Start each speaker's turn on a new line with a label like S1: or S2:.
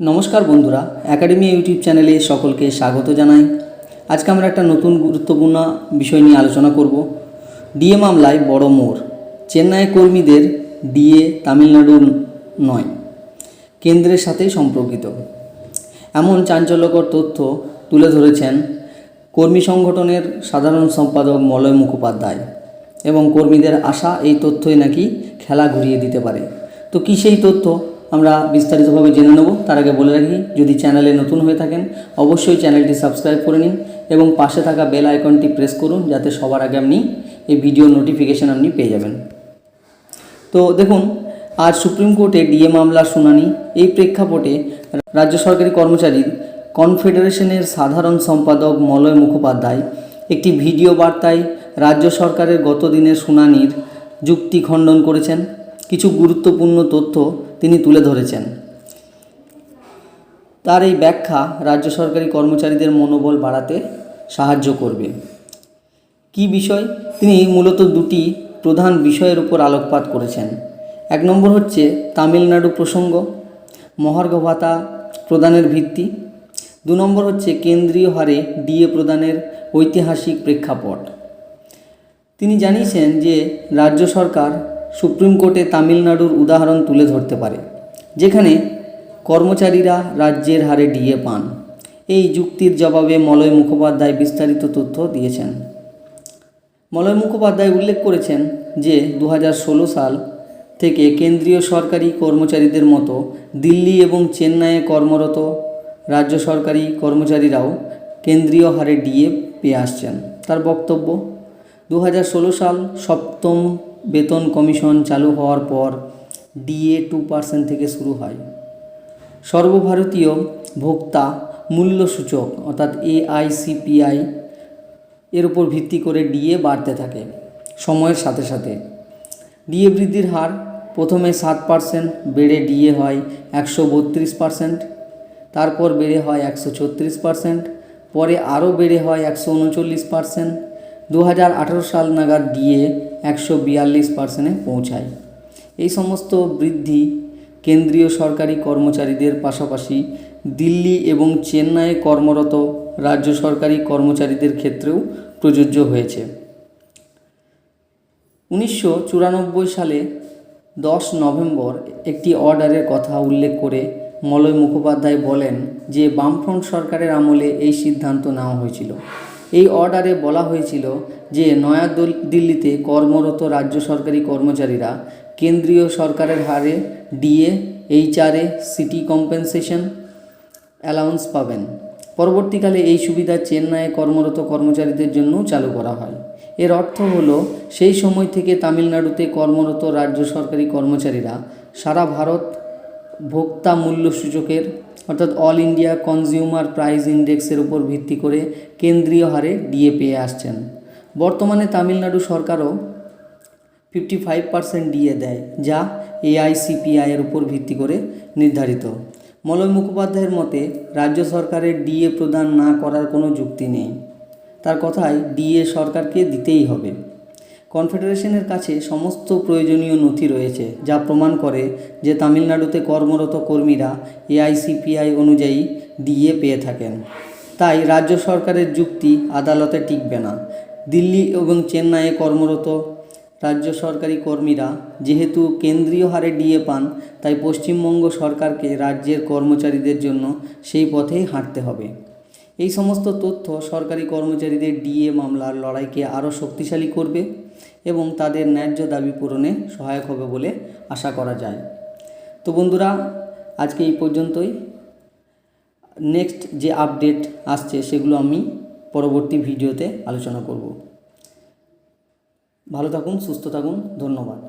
S1: নমস্কার বন্ধুরা academy YouTube চ্যানেলে সকলকে স্বাগত জানাই। আজকে আমরা একটা নতুন গুরুত্বপূর্ণ বিষয় নিয়ে আলোচনা করব। ডিএ মামলায় বড় মোড়, চেন্নাই কর্মীদের ডিএ তামিলনাড়ুর নয়, কেন্দ্রের সাথে সম্পর্কিত। এমন চাঞ্চল্যকর তথ্য তুলে ধরেছেন কর্মী সংগঠনের সাধারণ সম্পাদক মলয় মুখোপাধ্যায় এবং কর্মীদের আশা এই তথ্যই নাকি খেলা ঘুরিয়ে দিতে পারে। তো কী সেই তথ্য? আমরা বিস্তারিতভাবে জেনে নেব। তার আগে বলে রাখি, যদি চ্যানেলে নতুন হয়ে থাকেন, অবশ্যই চ্যানেলটি সাবস্ক্রাইব করে নিন এবং পাশে থাকা বেল আইকনটি প্রেস করুন যাতে সবার আগে আপনি এই ভিডিও নোটিফিকেশান আপনি পেয়ে যাবেন। তো দেখুন, আজ সুপ্রিম কোর্টে ডিএ মামলার শুনানি। এই প্রেক্ষাপটে রাজ্য সরকারি কর্মচারী কনফেডারেশনের সাধারণ সম্পাদক মলয় মুখোপাধ্যায় একটি ভিডিও বার্তায় রাজ্য সরকারের গত দিনের শুনানির যুক্তি খণ্ডন করেছেন। কিছু গুরুত্বপূর্ণ তথ্য তিনি তুলে ধরেছেন। তার এই ব্যাখ্যা রাজ্য সরকারি কর্মচারীদের মনোবল বাড়াতে সাহায্য করবে। কি বিষয়? তিনি মূলত দুটি প্রধান বিষয়ের উপর আলোকপাত করেছেন। এক নম্বর হচ্ছে তামিলনাড়ু প্রসঙ্গ, মহার্ঘ ভাতা প্রদানের ভিত্তি। দু নম্বর হচ্ছে কেন্দ্রীয় হারে ডিএ প্রদানের ঐতিহাসিক প্রেক্ষাপট। তিনি জানিয়েছেন যে রাজ্য সরকার সুপ্রিম কোর্টে তামিলনাড়ুর উদাহরণ তুলে ধরতে পারে, যেখানে কর্মচারীরা রাজ্যের হারে ডিএ পান। এই যুক্তির জবাবে মলয় মুখোপাধ্যায় বিস্তারিত তথ্য দিয়েছেন। মলয় মুখোপাধ্যায় উল্লেখ করেছেন যে দু হাজার ষোলো সাল থেকে কেন্দ্রীয় সরকারি কর্মচারীদের মতো দিল্লি এবং চেন্নাইয়ে কর্মরত রাজ্য সরকারি কর্মচারীরাও কেন্দ্রীয় হারে ডিএ পেয়ে আসছেন। তার বক্তব্য দু হাজার ষোলো সাল সপ্তম বেতন কমিশন চালু হওয়ার পর ডিএ টু পার্সেন্ট থেকে শুরু হয়। সর্বভারতীয় ভোক্তা মূল্য সূচক অর্থাৎ এআইসিপিআই এর উপর ভিত্তি করে ডিএ বাড়তে থাকে সময়ের সাথে সাথে। ডিএ বৃদ্ধির হার প্রথমে সাত পার্সেন্ট, বেড়ে ডিএ হয় একশো বত্রিশ পার্সেন্ট, তারপর বেড়ে হয় একশো ছত্রিশ পার্সেন্ট, পরে আরও বেড়ে হয় একশো উনচল্লিশ পার্সেন্ট দু হাজার আঠারো সাল নাগাদ ডিএ একশো বিয়াল্লিশ পার্সেন্টে পৌঁছায়। এই সমস্ত বৃদ্ধি কেন্দ্রীয় সরকারি কর্মচারীদের পাশাপাশি দিল্লি এবং চেন্নাইয়ে কর্মরত রাজ্য সরকারি কর্মচারীদের ক্ষেত্রেও প্রযোজ্য হয়েছে। উনিশশো চুরানব্বই সালে দশ নভেম্বর একটি অর্ডারের কথা উল্লেখ করে মলয় মুখোপাধ্যায় বলেন যে, বামফ্রন্ট সরকারের আমলে এই সিদ্ধান্ত নেওয়া হয়েছিল। এই অর্ডারে বলা হয়েছিল যে নয়া দিল্লিতে কর্মরত রাজ্য সরকারি কর্মচারীরা কেন্দ্রীয় সরকারের হারে D A, H R A, city compensation allowance পাবেন। পরবর্তীকালে এই সুবিধা চেন্নাইয়ে কর্মরত কর্মচারীদের জন্যও চালু করা হয়। এর অর্থ হলো, সেই সময় থেকে তামিলনাড়ুতে কর্মরত রাজ্য সরকারি কর্মচারীরা সারা ভারত ভোক্তা মূল্য সূচকের অর্থাৎ অল ইন্ডিয়া কনজিউমার প্রাইস ইন্ডেক্সের উপর ভিত্তি করে কেন্দ্রীয় হারে ডিএ পেয়ে আসছেন। বর্তমানে তামিলনাড়ু সরকারও ফিফটি ফাইভ পার্সেন্ট ডিএ দেয়, যা এআইসিপিআই এর উপর ভিত্তি করে নির্ধারিত। মলয় মুখোপাধ্যায়ের মতে, রাজ্য সরকারের ডিএ প্রদান না করার কোনো যুক্তি নেই। তার কথায় ডিএ সরকারকে দিতেই হবে। কনফেডারেশনের কাছে সমস্ত প্রয়োজনীয় নথি রয়েছে, যা প্রমাণ করে যে তামিলনাড়ুতে কর্মরত কর্মীরা এআইসিপিআই অনুযায়ী ডিএ পেয়ে থাকেন। তাই রাজ্য সরকারের যুক্তি আদালতে টিকবে না। দিল্লি এবং চেন্নাইয়ে কর্মরত রাজ্য সরকারি কর্মীরা যেহেতু কেন্দ্রীয় হারে ডিএ পান, তাই পশ্চিমবঙ্গ সরকারকে রাজ্যের কর্মচারীদের জন্য সেই পথেই হাঁটতে হবে। এই সমস্ত তথ্য সরকারি কর্মচারীদের ডিএ মামলার লড়াইকে আরও শক্তিশালী করবে এবং তাদের ন্যায্য দাবি পূরণে সহায়ক হবে বলে আশা করা যায়। তো বন্ধুরা, আজকে এই পর্যন্তই। নেক্সট যে আপডেট আসছে সেগুলো আমি পরবর্তী ভিডিওতে আলোচনা করব। ভালো থাকুন, সুস্থ থাকুন, ধন্যবাদ।